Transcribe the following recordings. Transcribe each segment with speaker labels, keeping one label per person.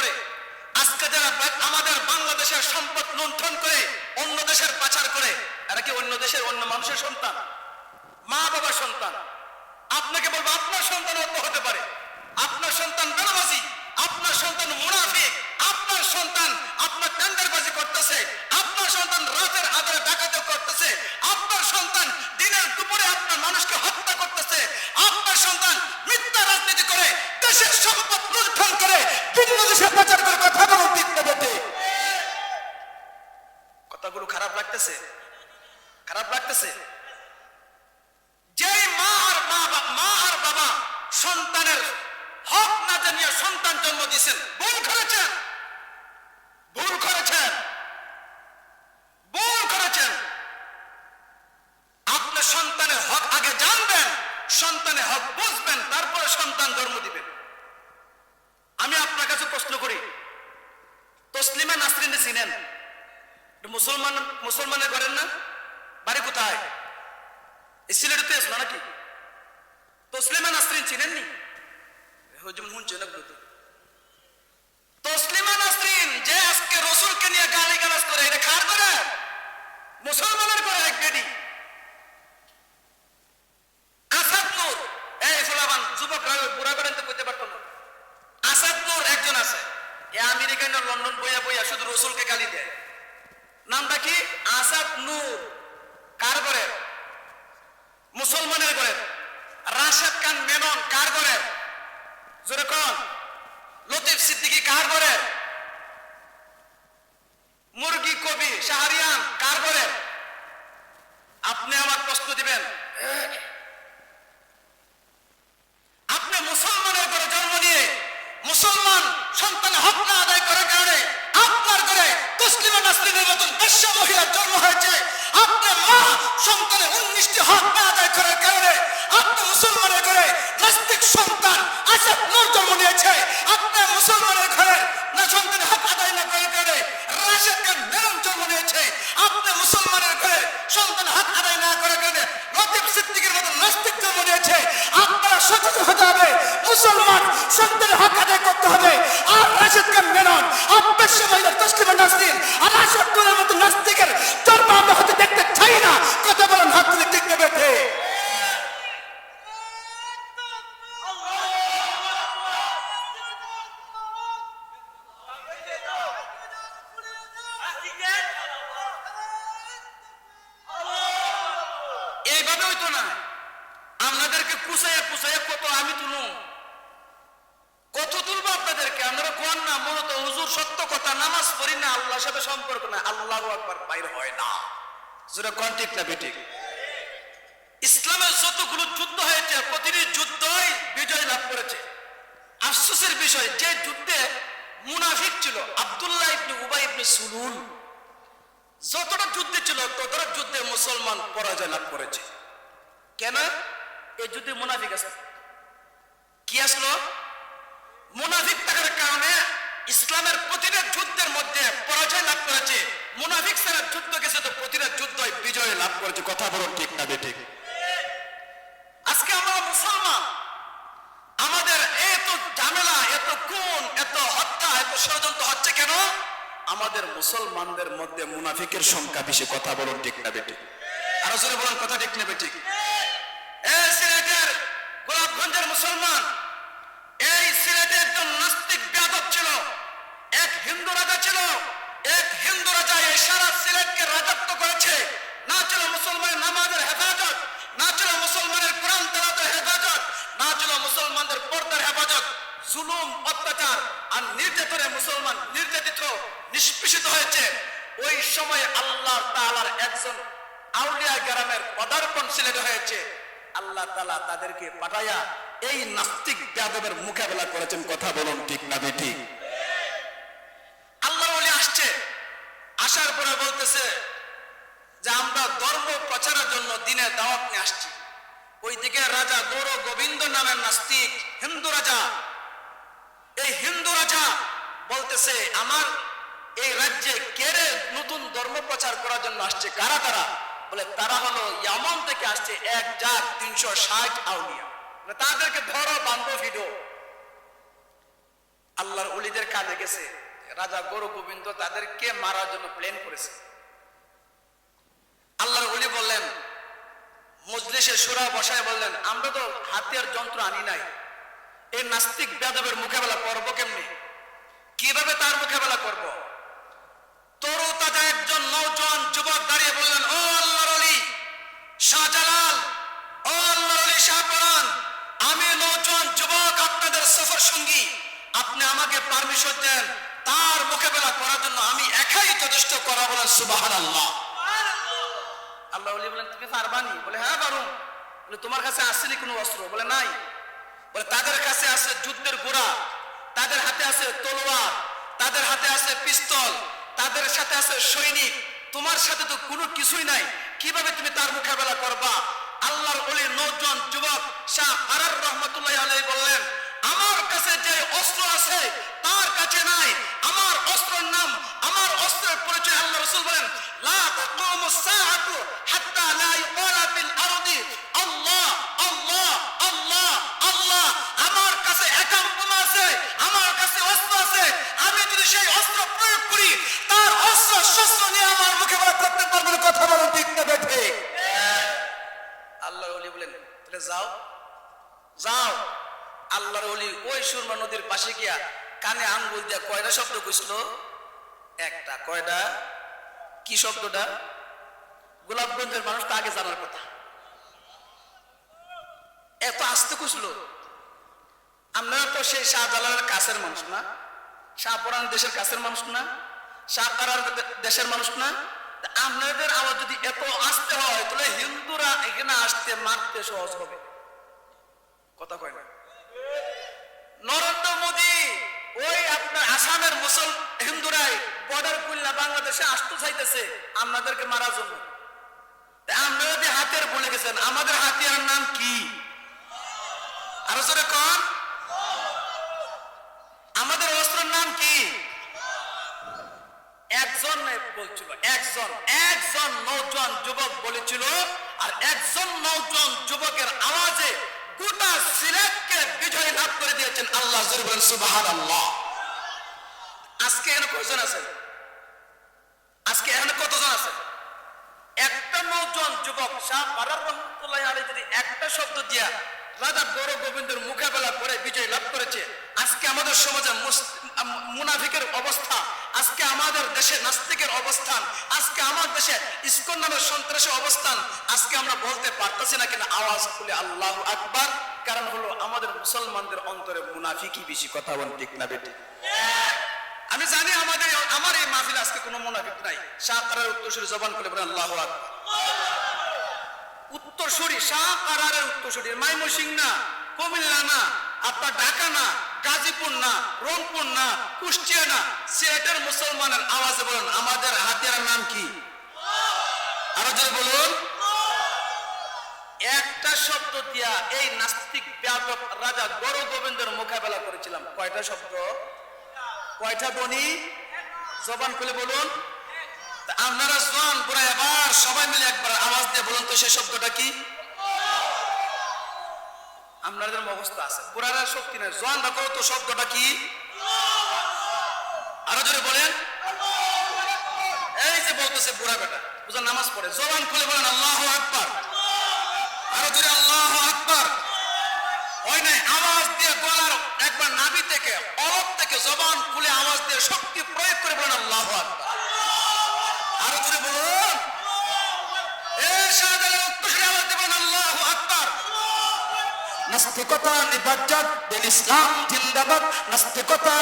Speaker 1: করে আজকে যারা আমাদের বাংলাদেশের সম্পদ লুণ্ঠন করে, অন্য দেশের পাচার করে, এরা কি অন্য দেশের অন্য মানুষের সন্তান? মা বাবার সন্তান। আপনাকে বলব, আপনার সন্তান অন্য হতে পারে। আপনার সন্তান বেনামাজি। আপনার সন্তান মুনাফিক, আপনার সন্তান আপনার টেন্ডারবাজি করতেছে, আপনার সন্তান রাতের আধারে ডাকাতি করতেছে, আপনার সন্তান দিনের দুপুরে আপনার মানুষকে হত্যা করতেছে, আপনার সন্তান মিথ্যা রাজনীতি করে, দেশের সম্পদ লুণ্ঠন করে ভিন্ন দেশে পাচার করে কথা বলো বেটে কথাগুলো খারাপ লাগতেছে? খারাপ লাগতেছে? যেই মা আর মা মা আর বাবা সন্তানের হক না জানিয়ে সন্তান জন্ম দিয়েছেন। ভুল করেছেন। ভুল করেছেন। ভুল করেছেন। আপনি সন্তানের হক আগে জানবেন, সন্তানের হক বুঝবেন, তারপরে সন্তান জন্ম দিবেন। আমি আপনার কাছে প্রশ্ন করি, তসলিমা নাসরিন চিনেন মুসলমান, মুসলমানের করেন না? বাড়ি কোথায়? সিলেটে এসলো নাকি? তসলিমা নাসরিন চিনেননি হুজুম শুনছে না বলতে তসলিমা নাসরিন, যে আজকে রসুলকে নিয়ে গালি গালাজ করে, এটা কার করে? মুসলমানের করে, এক বেডি আসাদ নূর এই ফুলাবান যুবক বুড়া করেন তো করতে পারতো না। আসাদ নূর একজন আছে। এ আমেরিকায় না লন্ডন বইয়া বইয়া শুধু রসুলকে গালি দেয়। নামটা কি? আসাদ নূর। কার করে মুসলমানের করে রাশেদ খান মেনন, কার করে জোরে কন। লতিফ সিদ্দিকি কার করে মুরগি, কবি, শাহরিয়ান কার করে আপনি আমার প্রশ্ন দিবেন। আল্লাহর সাথে সম্পর্ক না আল্লাহ একবার বাইর হয় না। যেটা কোন ঠিক না বেঠিক? ইসলামের যতগুলো যুদ্ধ হয়েছে, প্রতিটি যুদ্ধই বিজয় লাভ করেছে। আফসোসের বিষয়, যে যুদ্ধে মুনাফিক ছিল আব্দুল্লাহ ইবনে উবাই ইবনে সুলুল, যতটা যুদ্ধে ছিল, ততটা যুদ্ধে মুসলমান পরাজয় লাভ করেছে। কেন? এই যুদ্ধে মুনাফিক আছে। কি আসলো? মুনাফিক থাকার কারণে ইসলামের প্রতিটা যুদ্ধের মধ্যে পরাজয় লাভ করেছে। মুনাফিক ছাড়া যুদ্ধ গেছে তো প্রতিটা যুদ্ধ বিজয় লাভ করেছে। কথা বলো ঠিক না, বেঠিক। আজকে আমরা মুসলমান। আমাদের এত ঝামেলা, এত খুন, এত হত্যা, এত ষড়যন্ত্র হচ্ছে কেন? আমাদের মুসলমানদের মধ্যে মুনাফিকের সংখ্যা বেশি। কথা বলুন ঠিক না বেটি আরও জোরে বলুন, কথা ঠিক না বেটি করেছে না ছিল মুসলমানের নামাজের হেফাজত, না ছিল মুসলমানের কোরআন তেলাতের হেফাজত, না ছিল মুসলমানদের পর্দার হেফাজত, জুলুম, অত্যাচার আর নির্যাতনে মুসলমান নির্যাতিত, নিষ্পেষিত হয়েছে। ওই সময় আল্লাহ তাআলার একজন আউলিয়া গ্রামের পদার্পণ সিলেটে হয়েছে। আল্লাহ তালা তাদেরকে পাঠাইয়া এই নাস্তিক যাদবের মোকাবেলা করেছেন, কথা বলুন ঠিক না, বেঠিক আল্লাহ বলে আসছে আসার পরে বলতেছে যে আমরা ধর্ম প্রচারের জন্য দিনে দাওয়াত নিয়ে আসছি। ওইদিকে রাজা গৌর গোবিন্দ নামের নাস্তিক হিন্দু রাজা। এই হিন্দু রাজা বলতেছে, আমার এই রাজ্যে কেড়ে নতুন ধর্ম প্রচার করার জন্য আসছে? কারা তারা? বলে, তারা হলো ইয়ামন থেকে আসছে এক জাত তিনশো ষাট আউলিয়া। বলে তাদেরকে ধরো বান্ধব ভিডো। আল্লাহর অলিদের কাজে গেছে। রাজা গরু গোবিন্দ তাদেরকে মারার জন্য প্লেন করেছে। আল্লাহর অলি বললেন, মজলিসের সুরা বসায় বললেন, আমরা তো হাতিয়ার যন্ত্র আনি নাই। এই নাস্তিক বেদবের মোকাবেলা করব কেমনি? কীভাবে তার মোকাবেলা করব? তরু তাজা একজন নৌজওয়ান যুবক দাঁড়িয়ে বললেন, ও আল্লাহর অলি শাহজালাল, ও আল্লাহর অলি শাহপরান আমি নৌজওয়ান যুবক, আপনাদের সফর সঙ্গী। আপনি আমাকে পারমিশন দেন, তার মোকাবেলা করার জন্য আমি একাই যথেষ্ট করা বলেন সুবাহান আল্লাহ আল্লাহ বলেন, তুমি পারবানি? বলে হ্যাঁ পারুম। বলে, তোমার কাছে আসেনি কোনো অস্ত্র? বলে, নাই। বলে, তাদের কাছে আছে যুদ্ধের গোড়া, তাদের হাতে আছে তলোয়ার, তাদের হাতে আছে পিস্তল, তাদের সাথে আছে সৈনিক, তোমার সাথে তো কোনো কিছুই নাই। কীভাবে তুমি তার মোকাবেলা করবা? আল্লাহর অলি নৌজন যুবক শাহ আরার রহমতুল্লাহ আলাই বললেন আমার কাছে যে অস্ত্র আছে তার কাছে নাই। আমার অস্ত্রের নাম আমার অস্ত্রের পরিচয় আল্লাহ রসুল বলেন লা তাকুমু সাআতু হাত্তা লা ইউকালা ফিল আরদি। আল্লাহ আল্লাহ আল্লাহ আল্লাহ আমার কাছে একাম বোমা আছে আমার কাছে অস্ত্র আছে। আমি যদি সেই অস্ত্র প্রয়োগ করি তার অস্ত্র শস্ত্র নিয়ে আমার মোকাবেলা করতে পারবে কথা বলো ঠিক না বেঠে আল্লাহর ওলি বলেন তাহলে যাও। যাও। আল্লাহর ওলি ওই সুরমা নদীর পাশে গিয়া কানে আঙ্গুল দিয়া কয়টা শব্দ কইছিল? একটা। কয়টা? কি শব্দটা? গোলাপগঞ্জের মানুষ তো আগে জানার কথা। এত আসতে কুসল আপনারা তো সেই শাহজালালের কাছের মানুষ না। শাহপুরান দেশের কাছের মানুষ না। শাহপাড়ার দেশের মানুষ না। আপনাদের আবার যদি এত আসতে হয়, তাহলে হিন্দুরা এখানে আসতে মারতে সহজ হবে। কথা কয় না। নরেন্দ্র মোদী, ওই আপনার আসামের মুসল হিন্দুরাই বর্ডার খুলনা বাংলাদেশে আসতে চাইতেছে, আপনাদেরকে মারার জন্য। তা আপনারা যে হাতিয়ার বলে গেছেন, আমাদের হাতিয়ার নাম কি? আরও জোরে কন। আমাদের অস্ত্রের নাম কি? একজন বলছিল, একজন একজন নৌজন যুবক বলেছিল, আর একজন নৌজন যুবকের আওয়াজে গোটা সিলেটকে বিজয় লাভ করে দিয়েছেন আল্লাহ সুবহানাল্লাহ। আজকে এখানে কয়জন আজকে এখানে কতজন আছে? একটা নৌজন যুবক, শাহ রহমতুল্লাহ আলী যদি একটা শব্দ দিয়া রাজা গৌর গোবিন্দের মোকাবেলা করে বিজয় লাভ করেছে, আজকে আমাদের সমাজে মুনাফিকের অবস্থা আজকে আমাদের দেশে নাস্তিকের অবস্থান, আজকে আমার দেশে ইস্কন নামের সন্ত্রাসের অবস্থান, আজকে আমরা বলতে পারতেছি না কিনা আওয়াজ খুলে আল্লাহ আকবার, কারণ হলো আমাদের মুসলমানদের অন্তরে মুনাফিকই বেশি কথা বল ঠিক না বেটি? আমি জানি আমাদের আমার এই মাহফিল আজকে কোনো মুনাফিক নাই। শাহ কারার উত্তরসূরি জবান করে বলেন আল্লাহ আকবার। উত্তরসূরি শাহ কারারের উত্তরসূরি, মাইমসিং না, কুমিল্লা না আপনার ঢাকা না, গাজীপুর না, রংপুর না, কুষ্টিয়া না, সিলেটের মুসলমানের আওয়াজে বলুন, আমাদের হাতিয়ার নাম কি? আরও যদি বলুন। একটা শব্দ দিয়া এই নাস্তিক ব্যাপক রাজা গৌর গোবিন্দের মোকাবেলা করেছিলাম। কয়টা শব্দ? কয়টা বনি জবান খুলে বলুন। আপনারা জোয়ান বুড়া এবার সবাই মিলে একবার আওয়াজ দিয়ে বলুন তো সেই শব্দটা কি? আপনাদের মুখস্থ আছে। বুড়ারা শক্তি নেই। জোয়ান রাখো তো শব্দটা কি? আরও জোরে বলেন। এই যে বলতেছে বুড়া বেটা বুঝা নামাজ পড়ে। জবান খুলে বলেন, আল্লাহ আকবার। আরও জোরে, আল্লাহ আকবার। হয় নাই? আওয়াজ দিয়ে গলার একবার নাভি থেকে অলপ থেকে জবান খুলে আওয়াজ দিয়ে শক্তি প্রয়োগ করে
Speaker 2: নাস্তিকতা ইসলাম জিন্দাবাদ। নাস্তিকতা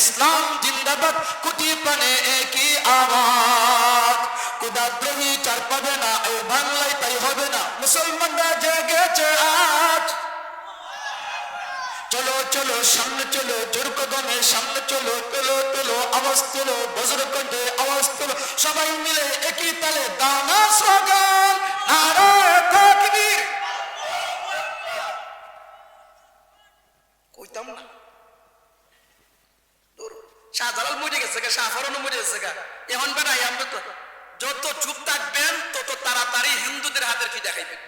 Speaker 2: ইসলাম জিন্দাবাদ। কুটি পানে একই আওয়াজ। কুদাদ্রোহী চার পাবে না এই বাংলায় তাই হবে না। মুসলমানরা জেগেছে আজ। চলো চলো, সামনে চলো, জোর কদমে সামনে চলো তোলো তোলো আওয়াজ তোলো, বজ্র আওয়াজ তোলো। সবাই মিলে একই তালে দানা স্লোগান নারায় তাকবীর
Speaker 1: কইতাম না আমরা তো যত চুপ থাকবেন, তত তাড়াতাড়ি হিন্দুদের হাতের কি দেখাইবেন?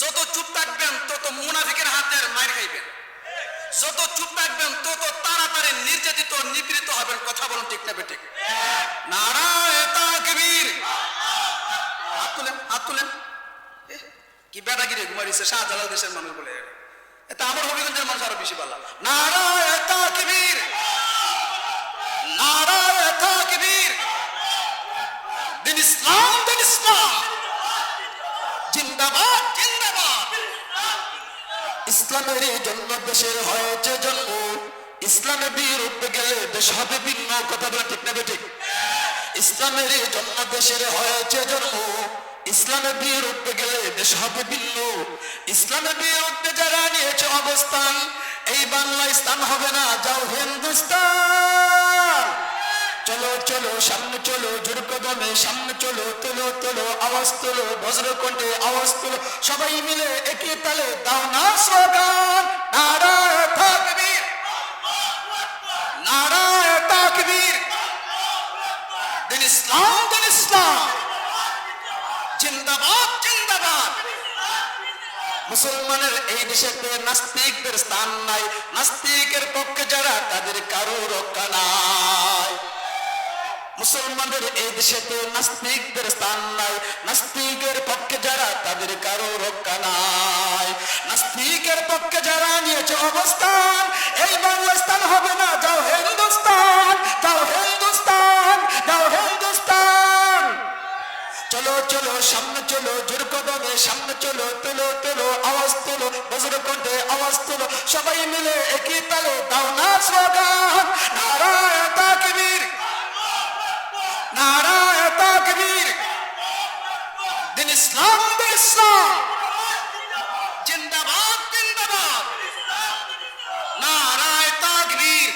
Speaker 1: যত চুপ থাকবেন, তত মুনাফিকের হাতের মার খাইবেন। যত চুপ থাকবেন, তত তাড়াতাড়ি নির্যাতিত, নিপীড়িত হবেন, কথা বলুন ঠিক না বেঠিক? নারায় তাকবীর। হাত তুলেন হাত তুলেন। কি বেটাগিরি ঘুমাইছে, শাহজালাল দেশের মানুষ বলে এটা আমার হবিগঞ্জের মানুষ আরও বেশি ভালো নারায় তাকবীর। নারায় তাকবীর
Speaker 2: দিন ইসলাম দিন ইসলাম জিন্দাবাদ জিন্দাবাদ। ইসলামের জন্য দেশের হয়েছে জন্ম। ইসলামের বিরুদ্ধে গেলে দেশ হবে ভিন্ন, কথা বলা ঠিক না ঠিক ইসলামের জন্য দেশের হয়েছে জন্ম। ইসলামের বিরুদ্ধে গেলে দেশ হবে ভিন্ন। ইসলামের বিরুদ্ধে যারা নিয়েছে অবস্থান, এই বাংলা স্থান হবে না, যাও হিন্দুস্তান। চলো চলো, সামনে চলো জোর কদমে সামনে চলো, তোলো তোলো, আওয়াজ তোলো বজ্র কণ্ঠে আওয়াজ তোলো, সবাই মিলে একই তালে দাও না স্লোগান। নারায় তাকবীর। নারায় তাকবীর। দিন ইসলাম দিন ইসলাম। জিন্দাবাদ জিন্দাবাদ। মুসলমানের এই দেশেতে নাস্তিকদের স্থান নাই। নাস্তিকের পক্ষে যারা, তাদের কারও রক্ষা নাই। মুসলমানদের এই দেশেতে নাস্তিকদের স্থান নাই। নাস্তিকের পক্ষে যারা, তাদের কারও রক্ষা নাই। নাস্তিকের পক্ষে যারা নিয়েছে অবস্থান, এই বাংলা স্থান হবে না, যাও হিন্দুস্তান যাও হিন্দুস্তান যাও হিন্দুস্তান চলো চলো, সামনে চলো, জোর কদমে সামনে চলো, তোলো তোলো, আওয়াজ তোলো বজ্র কণ্ঠে আওয়াজ তোলো, সবাই মিলে একই তালে দাও ইসলাম জিন্দাবাদ জিন্দাবাদ।
Speaker 1: নারায় তাকবীর।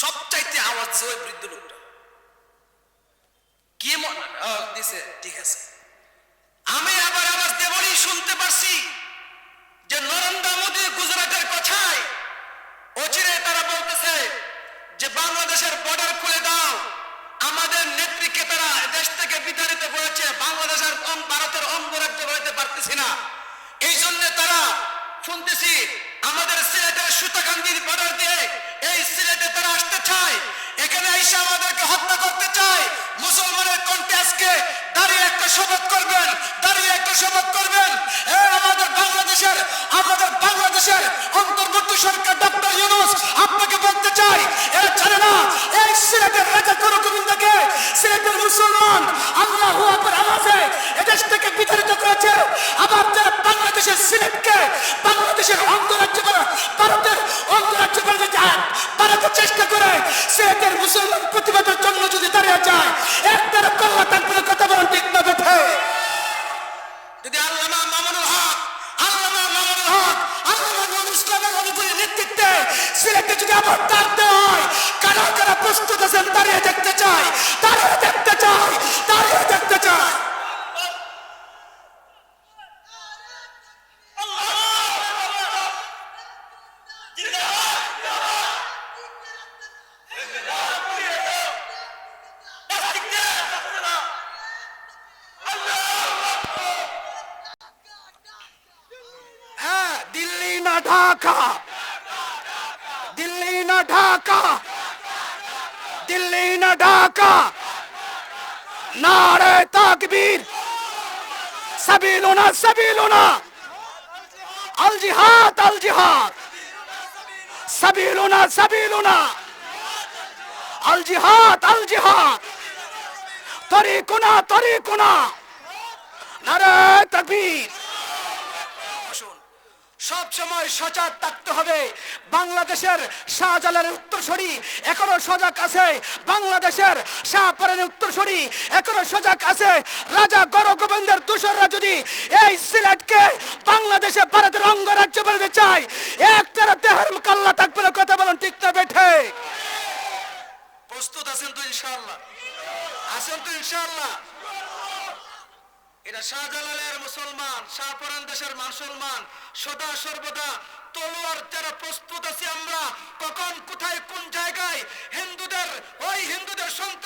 Speaker 1: সবচাইতে আওয়াজ ওই বৃদ্ধ লোকটা। কি দিছে? ঠিক আছে। আমি আবার আওয়াজ দেবরই শুনতে পারছি যে নরেন্দ্র মোদী গুজরাটের কথায় অচিরে তারা বলতেছে যে বাংলাদেশের বর্ডার খুলে দাও। আমাদের নেত্রীকে তারা দেশ থেকে বিতাড়িত করেছে। বাংলাদেশের ভারতের অঙ্গরাজ্য হইতে পারতেছি না। এই জন্য তারা শুনতেছি আমাদের সিলেটের সুতাকান্দির বর্ডার দিয়ে এই সিলেটে তারা আসতে চায়। এখানে এসে আমাদেরকে হত্যা করতে চায়। মুসলমানের কণ্ঠে আজকে দাঁড়িয়ে একটা শপথ করবেন, দাঁড়িয়ে একটা শপথ করবেন। এ মুসলমান আল্লাহ আমাদের এদেশ থেকে না ঢাকা দিল্লি না ঢাকা দিল্লি না ঢাকা নারে তাকবীর সাবিলুনা সাবিলুনা আল জিহাদ আল জিহাদ সাবিলুনা সাবিলুনা আল জিহাদ আল জিহাদ তরিকুনা তরিকুনা নারে তাকবীর আসুন সব সময় সজাগ থাকতে হবে। বাংলাদেশের শাহজালালের উত্তরসূরি এখনও সজাগ আছে। বাংলাদেশের শাহপরানের উত্তরসূরি এখনও সজাগ আছে। রাজা গর গোবিন্দের দূষররা যদি এই সিলেটকে বাংলাদেশে ভারতের অঙ্গরাজ্য বানাতে চায়, এক তারা দেহের কাল্লা থাকবে না, কথা বলেন ঠিক না বেঠে? প্রস্তুত আছেন তো ইনশাআল্লাহ? আছেন তো ইনশাআল্লাহ? এটা শাহজালালের মুসলমান শাহপরান দেশের মুসলমান সদা সর্বদা তলোয়ার যারা প্রস্তুত আছি আমরা কখন কোথায় কোন জায়গায় হিন্দুদের ওই হিন্দুদের সন্তান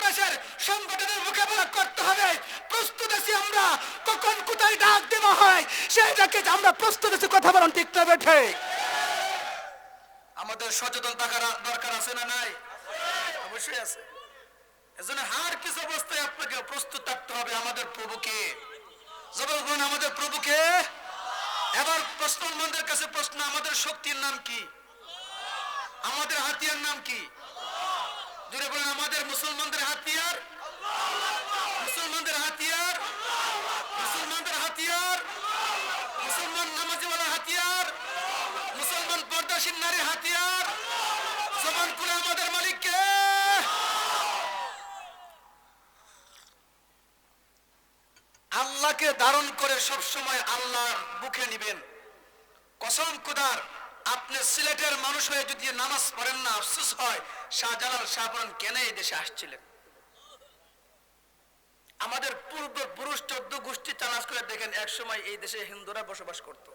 Speaker 2: বাংলাদেশের সংগঠনের মোকাবেলা করতে হবে। প্রস্তুত আছি আমরা কখন কোথায় ডাক দেওয়া হয় সেইটাকে আমরা প্রস্তুত আছি কথা বলেন ঠিক না বেঠে।
Speaker 1: আমাদের সচেতন থাকার দরকার আছে না নাই? অবশ্যই আছে। এজন্য হার কিছু অবস্থায় আপনাকে প্রস্তুত থাকতে হবে আমাদের প্রভুকে? জবরগণ আমাদের প্রভুকে? এবার মুসলমানদের কাছে প্রশ্ন, আমাদের শক্তির নাম কি? আমাদের হাতিয়ার নাম কি? বলেন, আমাদের মুসলমানদের হাতিয়ার মুসলমানদের হাতিয়ার মুসলমানদের হাতিয়ার মুসলমান নামাজিওয়ালা হাতিয়ার মুসলমান পর্দাসীন নারী হাতিয়ার জবান খুলে আমাদের মালিককে আল্লাহকে ধারণ করে সব সময় আল্লাহর বুকে নিবেন। কসম কুদার আপনি সিলেটের মানুষ হয়ে যদি নামাজ পড়েন না, আফসোস হয়, শাহজালাল শাহপুরান কেন এই দেশে আসছিলেন? আমাদের পূর্ব পুরুষ চোদ্দ গোষ্ঠী তালাশ করে দেখেন, এক সময় এই দেশে হিন্দুরা বসবাস করত।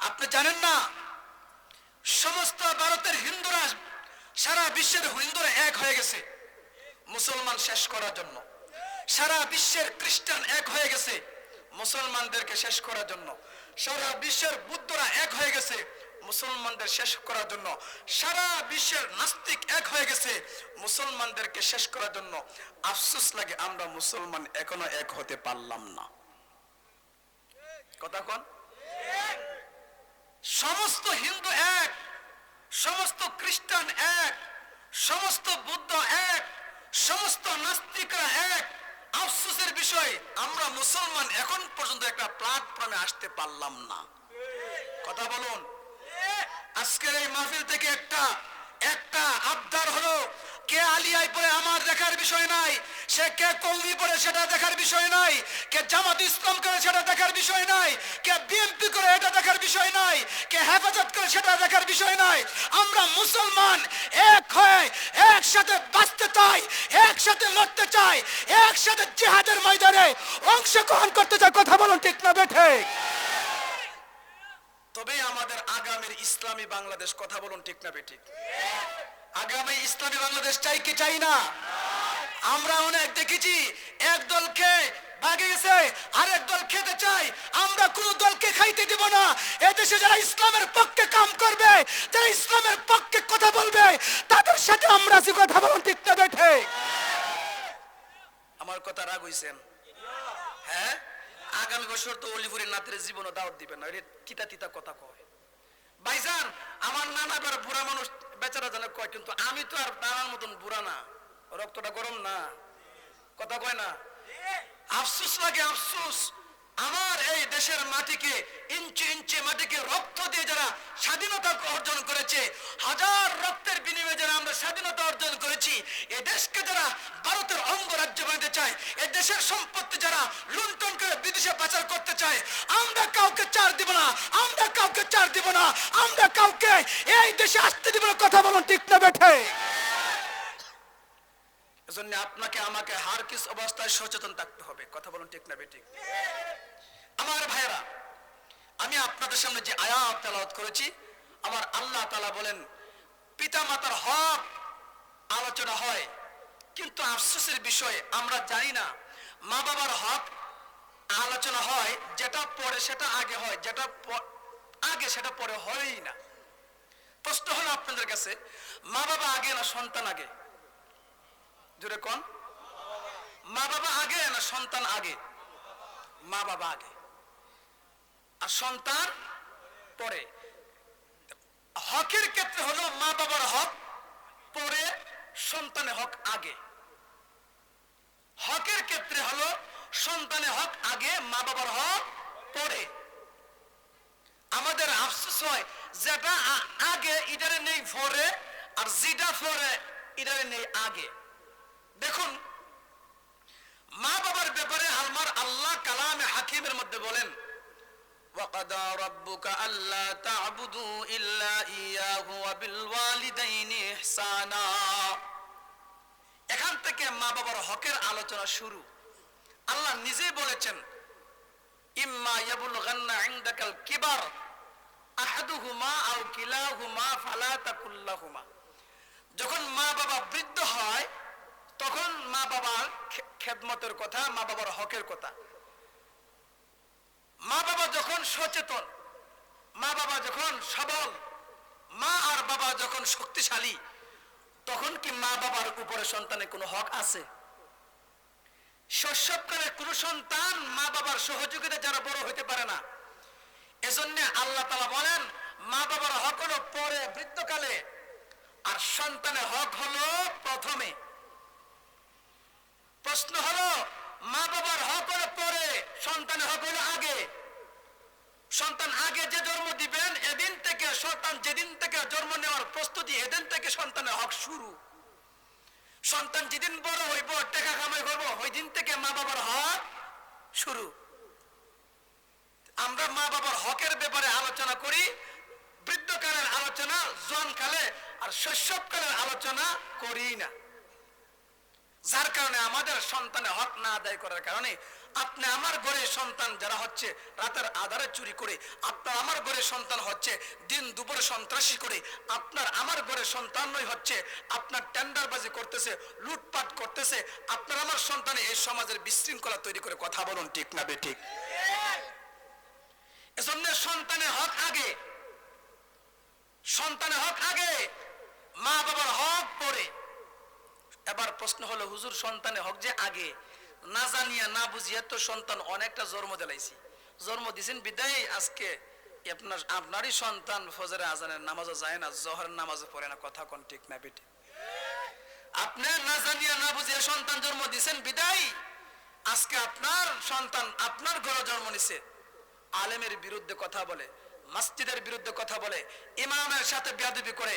Speaker 1: আপনি জানেন না, সমস্ত ভারতের হিন্দুরা সারা বিশ্বের হিন্দুরা এক হয়ে গেছে, মুসলমান শেষ করার জন্য। সারা বিশ্বের খ্রিস্টান এক হয়ে গেছে মুসলমানদেরকে শেষ করার জন্য। সারা বিশ্বের বুদ্ধরা এক হয়ে গেছে মুসলমানদের শেষ করার জন্য। সারা বিশ্বের নাস্তিক এক হয়ে গেছে মুসলমানদেরকে শেষ করার জন্য। আফসোস লাগে আমরা মুসলমান এখনও এক হতে পারলাম না। কথা কোন? সমস্ত হিন্দু এক, সমস্ত খ্রিস্টান এক, সমস্ত বুদ্ধ এক, সমস্ত নাস্তিকরা এক। আফসোসের বিষয়, আমরা মুসলমান এখন পর্যন্ত একটা প্ল্যাটফর্মে আসতে পারলাম না। কথা বলুন। আজকের এই মাহফিল থেকে একটা একটা আবদার হলো কে আলিয়ায় পড়ে আমার দেখার বিষয় নাই? সে কে কৌমি পড়ে সেটা দেখার বিষয় নাই? কে জামাত ইসলাম করে সেটা দেখার বিষয় নাই? কে বিএনপি করে এটা দেখার বিষয় নাই? কে হেফাজত করে সেটা দেখার বিষয় নাই? আমরা মুসলমান এক হয়ে একসাথে বাঁচতে চাই, একসাথে লড়তে চাই, একসাথে জিহাদের ময়দানে অংশগ্রহণ করতে চাই। কথা বলুন ঠিক না বেঠে? তবে আমাদের আগামীর ইসলামী বাংলাদেশ, কথা বলুন ঠিক না বেঠিক আগামী ইসলামী বাংলাদেশ চাই কি চাই না? আমরা অনেক দেখেছি, এক দলকে ভাগে গেছে, আরেক দল খেতে চাই আমরা কোন দলকে খাইতে দিব না। এদেশে যারা ইসলামের পক্ষে কাম করবে, যারা ইসলামের পক্ষে কথা বলবে, তাদের সাথে আমরা আছি কথা বলুন ঠিক না আমার কথা রাগ হইছেন? হ্যাঁ? আগামী বছর তো অলিপুরের নাতের জীবনও দাওয়াত দিবেন না। এটা তিতা তিতা কথা কয়। ভাইজান, আমার নানা বার বুড়া মানুষ বেচারা জানে কয়, কিন্তু আমি তো আর নানার মতন বুড়া না। রক্তটা গরম না? কথা কয় না? আফসোস লাগে, আফসোস। আমার এই দেশের মাটিকে, ইঞ্চি ইঞ্চি মাটিকে রক্ত দিয়ে যারা স্বাধীনতা অর্জন করেছে, হাজার রক্তের বিনিময়ে যারা আমরা স্বাধীনতা অর্জন করেছি, এ দেশকে যারা ভারতের অঙ্গরাজ্য বানাতে চায়, এ দেশের সম্পত্তি যারা লুণ্ঠন বিদেশে পাচার করতে চায়, আমরা কাউকে চার দিব না, আমরা কাউকে চার দিব না, আমরা কাউকে এই দেশে আসতে দিব না, কথা বলুন ঠিক না বেঠে। এজন্য আপনাকে, আমাকে হার কিস অবস্থায় সচেতন থাকতে হবে, কথা বলুন ঠিক না বেঠিক আমার আমি আপনাদের সামনে যে আয়াত তেলাওয়াত করেছি, আমার আল্লাহ তাআলা বলেন পিতা মাতার হক আলোচনা হয়, কিন্তু আফসোসের বিষয়ে, আমরা জানি না মা বাবার হক আলোচনা হয়, যেটা পরে সেটা আগে হয়, যেটা আগে সেটা পরে হয়ই না। প্রশ্ন হলো আপনাদের কাছে, মা বাবা আগে না সন্তান আগে? জোরে কোন? মা বাবা আগে না সন্তান আগে? মা বাবা আগে। আর সন্তান পরে। হকের ক্ষেত্রে হলো মা বাবার হক, পরে সন্তানের হক আগে। হকের ক্ষেত্রে হলো সন্তানের হক আগে মা বাবার হক পরে আমাদের আফসোস হয় যেটা আ- আগে ইটারে নেই পরে আর যেটা পরে ইটারে নেই আগে দেখুন মা বাবার ব্যাপারে আমার আল্লাহ কালামে হাকিমের মধ্যে বলেন وقضى ربك ألا تعبدوا إلا إياه وبالوالدين إحسانا এখান থেকে মা বাবার হকের আলোচনা শুরু আল্লাহ নিজে বলেছেন, ইম্মা কিবার ফালা যখন মা বাবা বৃদ্ধ হয়, তখন মা বাবার খেদমতের কথা, মা বাবার হকের কথা। মা বাবা যখন সচেতন, মা বাবা যখন সবল, মা আর বাবা যখন শক্তিশালী, তখন কি মা বাবার উপরে সন্তানের কোনো হক আছে? শৈশবকালে কোনো সন্তান মা বাবার সহযোগিতা যারা বড় হইতে পারে না। এজন্য আল্লাহ তালা বলেন মা বাবার হক হলো পরে বৃদ্ধকালে, আর সন্তানের হক হলো প্রথমে। প্রশ্ন হলো মা বাবার হক হলো পরে, সন্তানের হক হলো আগে। সন্তান আগে যে জন্ম দিবেন, এদিন থেকে সন্তান যেদিন থেকে জন্ম নেওয়ার প্রস্তুতি, এদিন থেকে সন্তানের হক শুরু। সন্তান যেদিন বড় হইব, টাকা কামাই করব, ওই দিন থেকে মা বাবার হক শুরু। আমরা মা বাবার হকের ব্যাপারে আলোচনা করি, বৃদ্ধকালের আলোচনা জনকালে আর শৈশবকালের আলোচনা করি না। যার কারণে আমাদের সন্তানের হক না আদায় করার কারণে আপনি আমার ঘরে সন্তান যারা হচ্ছে, রাতের আধারে চুরি করে, আপনার আমার ঘরে সন্তান হচ্ছে, দিন দুপুরে সন্ত্রাসী করে, আপনার আমার ঘরে সন্তানই হচ্ছে, আপনার টেন্ডারবাজি করতেছে, লুটপাট করতেছে, আপনার আমার সন্তানে এই সমাজের বিশৃঙ্খলা তৈরি করে কথা বলুন ঠিক না বে ঠিক এজন্য সন্তানের হক আগে। সন্তানের হক আগে মা বাবার হক পরে। এবার প্রশ্ন হলো, হুজুর সন্তানের হক যে আগে? না জানিয়া, না বুঝিয়া তো সন্তান অনেকটা জন্ম দিলাইছি। জন্ম দিছেন বিদায়, আজকে আপনার, আপনারই সন্তান ফজরে আজানের নামাজও যায় না, জহরের নামাজও পড়ে না, কথা কোন ঠিক না বেটি আপনি না জানিয়া, না বুঝিয়া সন্তান জন্ম দিছেন বিদায়, আজকে আপনার সন্তান আপনার ঘরে জন্ম নিছে। আলেমের বিরুদ্ধে কথা বলে, মসজিদের বিরুদ্ধে কথা বলে, ইমামের সাথে বেয়াদবি করে,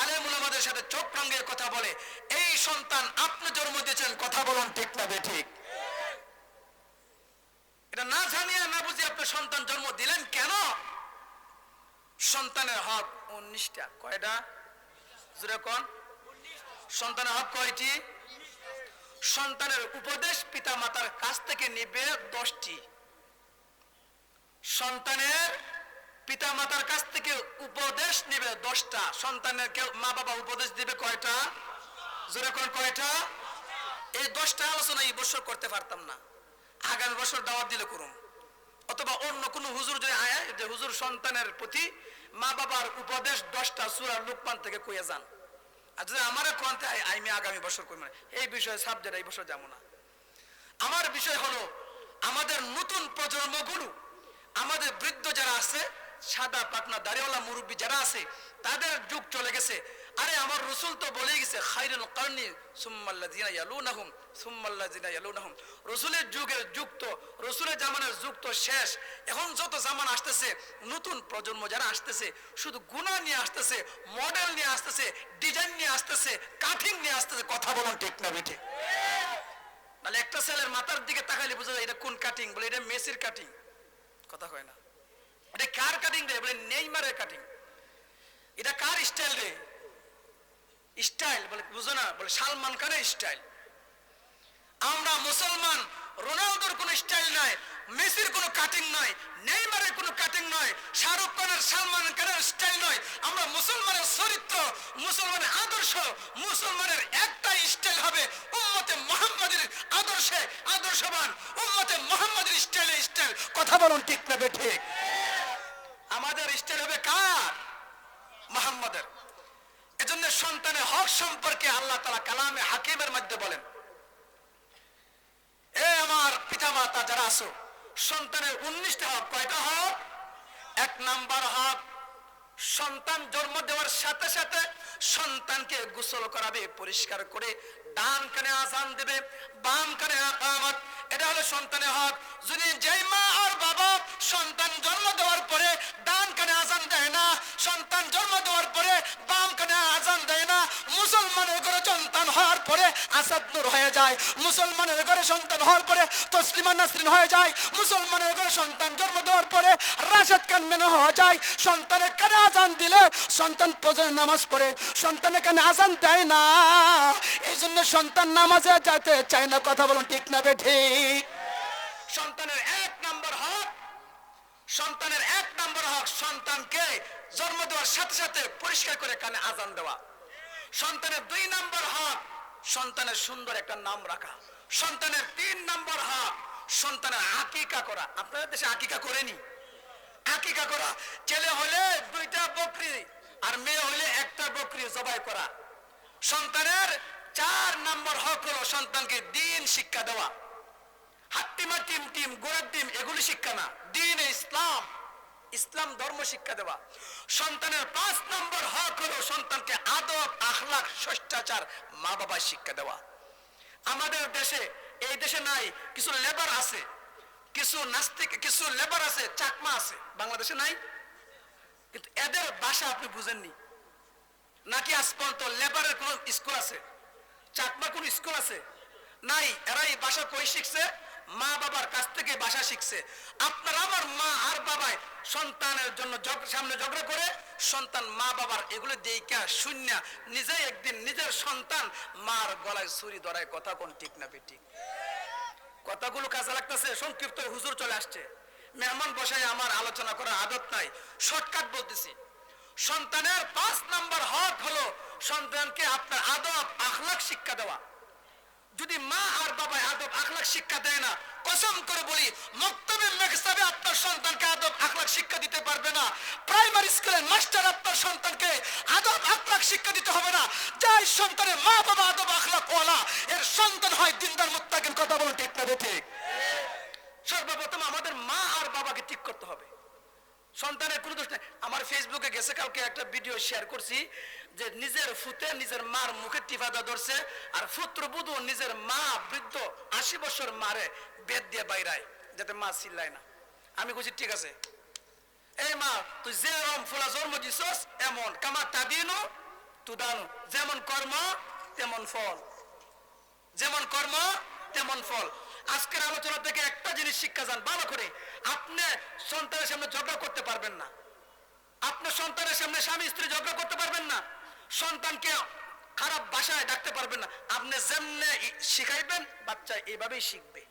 Speaker 1: আলেম উলামাদের সাথে চোখ রঙের কথা বলে, এই সন্তান আপনি জন্ম দিয়েছেন, কথা বলুন ঠিক না বে ঠিক এটা না জানিয়ে, না বুঝে আপনি সন্তান জন্ম দিলেন কেন? সন্তানের হক উনিশটা। কয়টা? কোন? সন্তানের হক কয়টি? সন্তানের উপদেশ পিতা মাতার কাছ থেকে নিবে দশটি। সন্তানের পিতা মাতার কাছ থেকে উপদেশ নিবে দশটা। সন্তানের কেউ মা বাবা উপদেশ দিবে কয়টা? জোরে কোন কয়টা? এই দশটা আলোচনা এই বছর করতে পারতাম না। আগামী বছর দাওয়াত দিলে করুন অথবা অন্য কোন হুজুর যদি আয় যে হুজুর সন্তানের প্রতি মা বাবার উপদেশ দশটা সুরা লুকমান থেকে কইয়া যান। আর যদি আমার কোয়ান্তে আমি আগামী বছর কই মানে এই বিষয়ে সাবজেক্ট এই বছর যাব না। আমার বিষয় হলো, আমাদের নতুন প্রজন্মগুলো, আমাদের বৃদ্ধ যারা আছে, সাদা পাকনা দাড়িওয়ালা মুরব্বী যারা আছে, তাদের যুগ চলে গেছে। আরে আমার রসুল তো বলেই গেছে, খাইরুল কারনি সুম্মাল্লাযিনা ইয়ালুনাহুম সুম্মাল্লাযিনা ইয়ালুনাহুম। রসুলের যুগের যুগ তো, রসুলের জামানার যুগ তো শেষ। এখন যত জামান আসতেছে, নতুন প্রজন্ম যারা আসতেছে, শুধু গুণা নিয়ে আসতেছে, মডেল নিয়ে আসতেছে, ডিজাইন নিয়ে আসতেছে, কাঠিং নিয়ে আসতেছে, কথা বলুন ঠিক না বেঠে। নাহলে একটা ছেলের মাথার দিকে তাকাইলে বোঝা যায় এটা কোন কাটিং বলে এটা মেসির কাটিং কথা কয় না। এটা কার কাটিং রে? বলে নেইমারের কাটিং এটা কার স্টাইল রে? স্টাইল, বলে বুঝো না, বলে সালমান খানের স্টাইল। আমরা মুসলমান, রোনালদোর কোনো স্টাইল নাই, মেসির কোনো কাটিং নয় নেইমারের কোনো কাটিং নয় শাহরুখ খানের, সালমান খানের স্টাইল নয় আমরা মুসলমানের চরিত্র, মুসলমানের আদর্শ, মুসলমানের একটাই স্টাইল হবে উম্মতে মোহাম্মদের আদর্শে আদর্শবান, উম্মতে মোহাম্মদের স্টাইলে স্টাইল। কথা বলুন ঠিক না ঠিক আমাদের স্টাইল হবে কার? মোহাম্মদের। এজন্য সন্তানের হক সম্পর্কে আল্লাহ তালা কালামে হাকিমের মধ্যে বলেন, এ আমার পিতা মাতা যারা আছো, সন্তানের উনিশটা হক কয়টা হক? এক নাম্বার হক, সন্তান জন্ম দেওয়ার সাথে সাথে সন্তানকে গোসল করাবে, পরিষ্কার করে ডান কানে আজান দেবে, বাম কানে আকামত এটা হলো সন্তানের হক। যদি যেই মা আর বাবা সন্তান জন্ম দেওয়ার পরে ডান কানে আজান দেয় না, সন্তান জন্ম দেওয়ার পরে বাম কানে আজান দেয় না, মুসলমানের ঘরে সন্তান হওয়ার পরে আসাদ নূর হয়ে যায়। মুসলমানের ঘরে সন্তান হওয়ার পরে তসলিমা নাসরিন হয়ে যায়। মুসলমানের ঘরে সন্তান জন্ম দেওয়ার পরে রাশেদ খান মেনে হওয়া যায়। সন্তানের কানে আজান দিলে সন্তান প্রজনের নামাজ পড়ে। সন্তানের কানে আজান দেয় না। এই জন্য সন্তান নামাজে যেতে চায় না। কথা বলুন ঠিক না বে ঠিক? সন্তানের এক নম্বর হক, সন্তানের এক নম্বর হক সন্তানকে জন্ম দেওয়ার সাথে সাথে পরিষ্কার করে কানে আজান দেওয়া। সন্তানের দুই নম্বর হক, সন্তানের সুন্দর একটা নাম রাখা। সন্তানের তিন নম্বর হক, সন্তানের আকিকা করা। আপনাদের দেশে আকিকা করেনি? আকিকা করা। ছেলে হলে দুইটা বকরি আর মেয়ে হলে একটা বকরি জবাই করা। সন্তানের চার নম্বর হক হলো সন্তানকে দিন শিক্ষা দেওয়া। হাত্তিমা টিম টিম গোড়ার টিম, এগুলি শিক্ষা না। দিন ইসলাম ইসলাম ধর্ম শিক্ষা দেওয়া। সন্তানের পাঁচ নম্বর হক হলো সন্তানকে আদব আখলাক শিষ্টাচার মা বাবার শিক্ষা দেওয়া। আমাদের দেশে, এই দেশে নাই, কিছু লেবার আছে, কিছু নাস্তিক, কিছু লেবার আছে, চাকমা আছে, বাংলাদেশে নাই। কিন্তু এদের ভাষা আপনি বুঝেননি। নাকি আজ পর্যন্ত লেবারের কোন স্কুল আছে, চাকমা কোন স্কুল আছে? নাই এরা এই ভাষা কই শিখছে? মা বাবার কাছ থেকে ভাষা শিখছে। আপনার আমার মা আর বাবাই সন্তানের জন্য সামনে ঝগড়া করে, সন্তান মা বাবার এগুলো দেখা শূন্য নিজে একদিন নিজের সন্তান মার গলায় ছুরি ধরায়, কথা কোন ঠিক না বেঠিক। কথাগুলো কাজে লাগতেছে, সংক্ষিপ্ত হুজুর চলে আসছে। মেহমান বসায় আমার আলোচনা করার আদত নাই, শর্টকাট বলতেছি। সন্তানের পাঁচ নাম্বার হক হলো সন্তানকে আপনার আদব আখলাক শিক্ষা দেওয়া। যদি মা আর বাবা আদব আখলাক শিক্ষা দেয় না, কসম করে বলি, মক্তবে মেকসাবে আপনার সন্তানকে আদব আখলাক শিক্ষা দিতে পারবে না। প্রাইমারি স্কুলের মাস্টার আপনার সন্তানকে আদব আখলাক শিক্ষা দিতে হবে না। যাই সন্তানের মা বাবা আদব আখলাক ওলা এর সন্তান হয় দিনদার মুত্তাকিন কথা বলুন ঠিক না ঠিক? সর্বপ্রথম আমাদের মা আর বাবাকে ঠিক করতে হবে। সন্তানের কোনো দোষ নেই। আমার ফেসবুকে গেছে, কালকে একটা ভিডিও শেয়ার করছি যে নিজের ফুতে নিজের মার মুখে টিফাদা ধরছে আর পুত্রবধূ নিজের মা বৃদ্ধ আশি বছর মারে বেদ দিয়ে বাইরায়, যাতে মা চিল্লায় না। আমি বলছি ঠিক আছে। এই মা, তুই যে রম ফুলা জন্ম দিছস, এমন কামা তাদিনু তুদানু যেমন কর্ম, তেমন ফল। যেমন কর্ম, তেমন ফল। আজকের আলোচনা থেকে একটা জিনিস শিক্ষা যান, ভালো করে। আপনি সন্তানের সামনে ঝগড়া করতে পারবেন না। আপনার সন্তানের সামনে স্বামী স্ত্রী ঝগড়া করতে পারবেন না। সন্তানকে খারাপ ভাষায় ডাকতে পারবেন না। আপনি যেমনে শিখাইবেন, বাচ্চা এভাবেই শিখবে।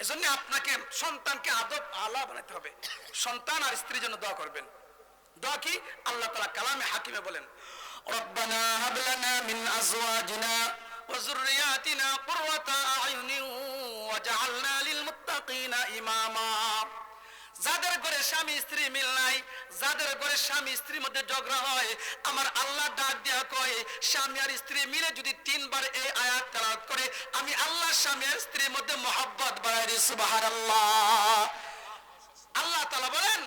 Speaker 1: এজন্য আপনাকে, সন্তানকে আদব আলা বানাতে হবে। সন্তান আর স্ত্রীর জন্য দোয়া করবেন। দোয়া কি? আল্লাহ তালা কালামে হাকিমে বলেন, রব্বানা হাবলানা মিন আজওয়াজিনা ওয়া যুররিয়াতিনা কুররাতা আয়ুনিন যাদের ঘরে স্বামী, স্ত্রী মিল নাই, যাদের ঘরে স্বামী, স্ত্রীর মধ্যে ঝগড়া হয়, আমার আল্লাহ ডাক দেওয়া কয়, স্বামী আর স্ত্রী মিলে যদি তিনবার এই আয়াত তালাত করে, আমি আল্লাহ স্বামী আর স্ত্রীর মধ্যে মহাব্বত বাড়াই দিই, সুবহানাল্লাহ। আল্লাহ তালা বলেন,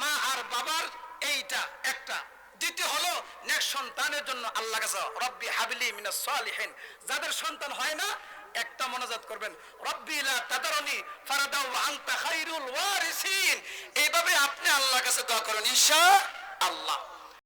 Speaker 1: মা আর বাবার এইটা একটা। দ্বিতীয় হলো নেক্সট সন্তানের জন্য আল্লাহ কাছে, রব্বি হাবিলি মিনা সালিহেন। যাদের সন্তান হয় না একটা মনাজাত করবেন। রব্বিলা তাদারনি ফারাদা ওয়া আনতা খায়রুল ওয়ারিসিন। এইভাবে আপনি আল্লাহর কাছে দোয়া করুন আল্লাহ